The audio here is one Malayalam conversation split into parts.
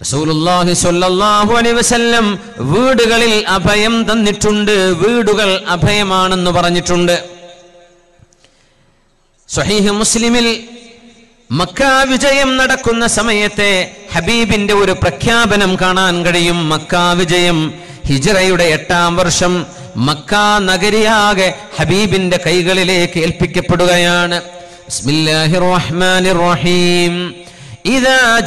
റസൂലുള്ളാഹി സ്വല്ലല്ലാഹു അലൈഹി വസല്ലം വീടുകളിൽ അഭയം തന്നിട്ടുണ്ട്. വീടുകൾ അഭയമാണെന്ന് പറഞ്ഞിട്ടുണ്ട്. സ്വഹീഹ് മുസ്ലിമിൽ മക്ക വിജയം നടക്കുന്ന സമയത്തെ ഹബീബിന്റെ ഒരു പ്രഖ്യാപനം കാണാൻ കഴിയും. മക്ക വിജയം ഹിജറയുടെ എട്ടാം വർഷം മക്ക നഗരിയാകെ ഹബീബിന്റെ കൈകളിലേക്ക് ഏൽപ്പിക്കപ്പെടുകയാണ്. ബിസ്മില്ലാഹിർ റഹ്മാനിർ റഹീം. إذا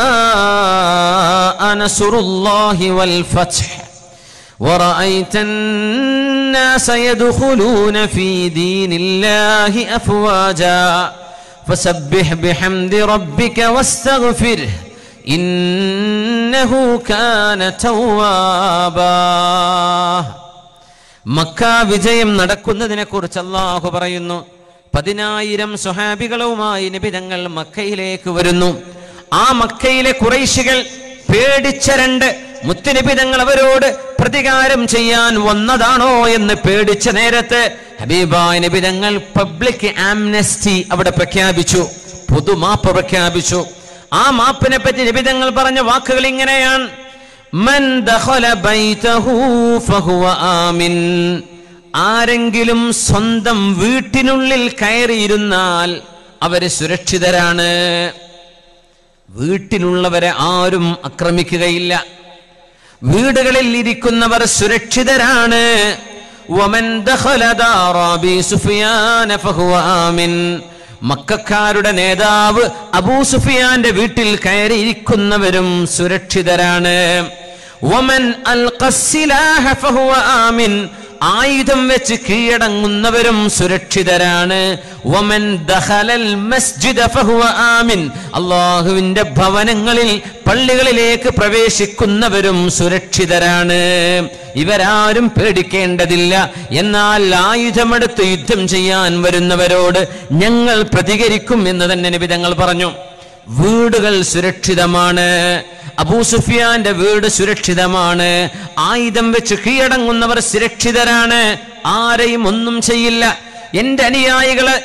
جاء نصر الله والفتح ورأيت الناس يدخلون في دين الله أفواجا فسبح بحمد ربك واستغفره إنه كان توابا മക്ക വിജയം നടക്കുന്നതിനെ കുറിച്ച് അള്ളാഹു പറയുന്നു പതിനായിരം സ്വഹാബികളുമായി നിബിതങ്ങൾ മക്കയിലേക്ക് വരുന്നു. ആ മക്കയിലെ കുറൈശികൾ പേടിച്ചരണ്ട് മുത്തുനിബിതങ്ങൾ അവരോട് പ്രതികാരം ചെയ്യാൻ വന്നതാണോ എന്ന് പേടിച്ച നേരത്ത് ഹബീബായ നിബിതങ്ങൾ പബ്ലിക് ആംനസ്റ്റി അവിടെ പ്രഖ്യാപിച്ചു. പൊതുമാപ്പ് പ്രഖ്യാപിച്ചു. ആ മാപ്പിനെ പറ്റി നിബിതങ്ങൾ പറഞ്ഞ വാക്കുകൾ ഇങ്ങനെയാണ്. മൻ ദഖല ബൈതഹു ഫഹുവ ആമിൻ. ആരെങ്കിലും സ്വന്തം വീട്ടിനുള്ളിൽ കയറിയിരുന്നാൽ അവർ സുരക്ഷിതരാണ്. വീട്ടിലുള്ളവരെ ആരും ആക്രമിക്കുകയില്ല. വീടുകളിൽ ഇരിക്കുന്നവർ സുരക്ഷിതരാണ്. മക്കാരുടെ നേതാവ് അബൂ സുഫിയാന്റെ വീട്ടിൽ കയറിയിരിക്കുന്നവരും സുരക്ഷിതരാണ്. വമൻ അൽ ആയുധം വെച്ച് കീഴടങ്ങുന്നവരും സുരക്ഷിതരാണ്. ഒമൻ ദഹലൽ മസ്ജിദ ആമിൻ. അള്ളാഹുവിന്റെ ഭവനങ്ങളിൽ പള്ളികളിലേക്ക് പ്രവേശിക്കുന്നവരും സുരക്ഷിതരാണ്. ഇവരാരും പേടിക്കേണ്ടതില്ല. എന്നാൽ ആയുധമെടുത്ത് യുദ്ധം ചെയ്യാൻ വരുന്നവരോട് ഞങ്ങൾ പ്രതികരിക്കും എന്ന് തന്നെ നിബിതങ്ങൾ പറഞ്ഞു. വീടുകൾ സുരക്ഷിതമാണ്. അബൂ സുഫിയാന്റെ വീട് സുരക്ഷിതമാണ്. ആയുധം വെച്ച് കീഴടങ്ങുന്നവർ സുരക്ഷിതരാണ്. ആരെയും ഒന്നും ചെയ്യില്ല. എന്റെ അനുയായികൾ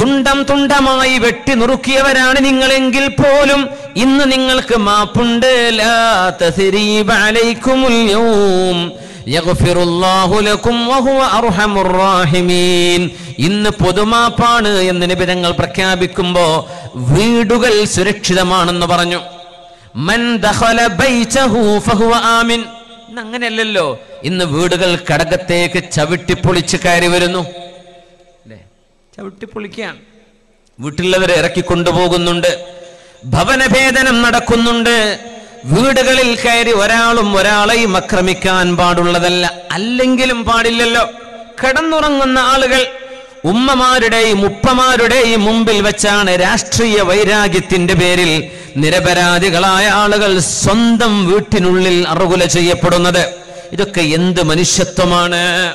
തുണ്ടം തുണ്ടമായി വെട്ടി നുറുക്കിയവരാണ് നിങ്ങളെങ്കിൽ പോലും. ഇന്ന് നിങ്ങൾക്ക് മാപ്പുണ്ട്. ഇന്ന് പൊതുമാപ്പാണ് എന്ന് നിബിധങ്ങൾ പ്രഖ്യാപിക്കുമ്പോ വീടുകൾ സുരക്ഷിതമാണെന്ന് പറഞ്ഞു. അങ്ങനെയല്ലല്ലോ ഇന്ന് വീടുകൾ കടകത്തേക്ക് ചവിട്ടിപ്പൊളിച്ച് കയറി വരുന്നു. അല്ലേ? ചവിട്ടിപ്പൊളിക്കുകയാണ് വീട്ടിലുള്ളവരെ ഇറക്കി കൊണ്ടുപോകുന്നുണ്ട്. ഭവനഭേദനം നടക്കുന്നുണ്ട്. വീടുകളിൽ കയറി ഒരാളും ഒരാളെയും ആക്രമിക്കാൻ പാടുള്ളതല്ല. അല്ലെങ്കിലും പാടില്ലല്ലോ. കിടന്നുറങ്ങുന്ന ആളുകൾ ഉമ്മമാരുടെയും ഉപ്പമാരുടെയും മുമ്പിൽ വെച്ചാണ് രാഷ്ട്രീയ വൈരാഗ്യത്തിന്റെ പേരിൽ നിരപരാധികളായ ആളുകൾ സ്വന്തം വീട്ടിനുള്ളിൽ അറുകുല ചെയ്യപ്പെടുന്നത്. ഇതൊക്കെ എന്ത് മനുഷ്യത്വമാണ്?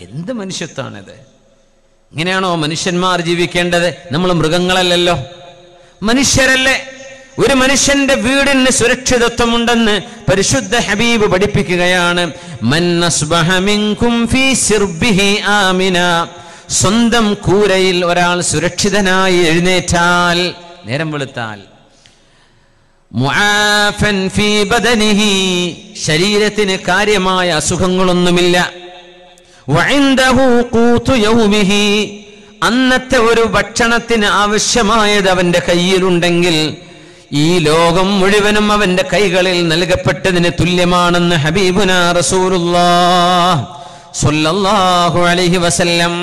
എന്ത് മനുഷ്യത്വമാണിത്? ഇങ്ങനെയാണോ മനുഷ്യന്മാർ ജീവിക്കേണ്ടത്? നമ്മൾ മൃഗങ്ങളല്ലല്ലോ. മനുഷ്യരല്ലേ? ഒരു മനുഷ്യന്റെ വീടിന് സുരക്ഷിതത്വമുണ്ടെന്ന് പരിശുദ്ധ ഹബീബ് പഠിപ്പിക്കുകയാണ്. മൻ സ്വന്തം കൂരയിൽ ഒരാൾ സുരക്ഷിതനായി എഴുന്നേറ്റാൽ നേരം വെളുത്താൽ ശരീരത്തിന് കാര്യമായ അസുഖങ്ങളൊന്നുമില്ല. അന്നത്തെ ഒരു ഭക്ഷണത്തിന് ആവശ്യമായത് അവന്റെ കയ്യിലുണ്ടെങ്കിൽ ഈ ലോകം മുഴുവനും അവന്റെ കൈകളിൽ നൽകപ്പെട്ടതിന് തുല്യമാണെന്ന് ഹബീബുന റസൂലുള്ളാഹ് വസല്ലം.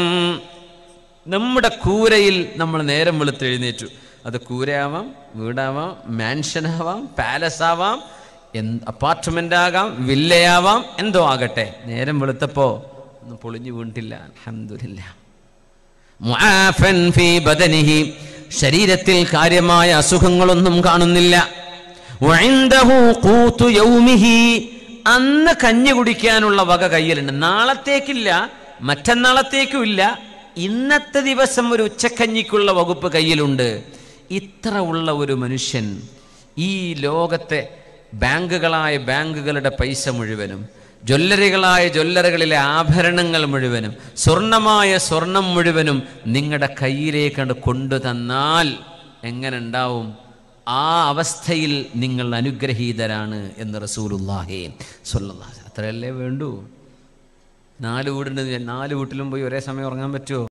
നമ്മുടെ കൂരയിൽ നമ്മൾ നേരം വെളുത്തെഴുന്നേറ്റു അത് കൂരയാവാം വീടാവാം മാൻഷൻ ആവാം പാലസ് ആവാം എന്ത് അപ്പാർട്ട്മെന്റ് ആകാം വില്ലയാവാം എന്തോ ആകട്ടെ. നേരം വെളുത്തപ്പോ ഒന്നും പൊളിഞ്ഞു വീണ്ടില്ല ബദനിഹി. ശരീരത്തിൽ കാര്യമായ അസുഖങ്ങളൊന്നും കാണുന്നില്ല. അന്ന് കഞ്ഞി കുടിക്കാനുള്ള വക കയ്യിലുണ്ട്. നാളത്തേക്കില്ല മറ്റന്നാളത്തേക്കും ഇല്ല. ഇന്നത്തെ ദിവസം ഒരു ഉച്ചക്കഞ്ഞിക്കുള്ള വകുപ്പ് കയ്യിലുണ്ട്. ഇത്ര ഉള്ള ഒരു മനുഷ്യൻ ഈ ലോകത്തെ ബാങ്കുകളായ ബാങ്കുകളുടെ പൈസ മുഴുവനും ജ്വല്ലറികളായ ജ്വല്ലറികളിലെ ആഭരണങ്ങൾ മുഴുവനും സ്വർണമായ സ്വർണം മുഴുവനും നിങ്ങളുടെ കയ്യിലേക്കണ്ട് കൊണ്ടു തന്നാൽ എങ്ങനെ ഉണ്ടാവും? ആ അവസ്ഥയിൽ നിങ്ങൾ അനുഗ്രഹീതരാണ് എന്ന് റസൂലുല്ലാഹേ സ്വല്ലല്ലാഹി അത്രയല്ലേ വേണ്ടൂ? നാല് വീടുണ്ട്. നാല് വീട്ടിലും പോയി ഒരേ സമയം ഉറങ്ങാൻ പറ്റുമോ?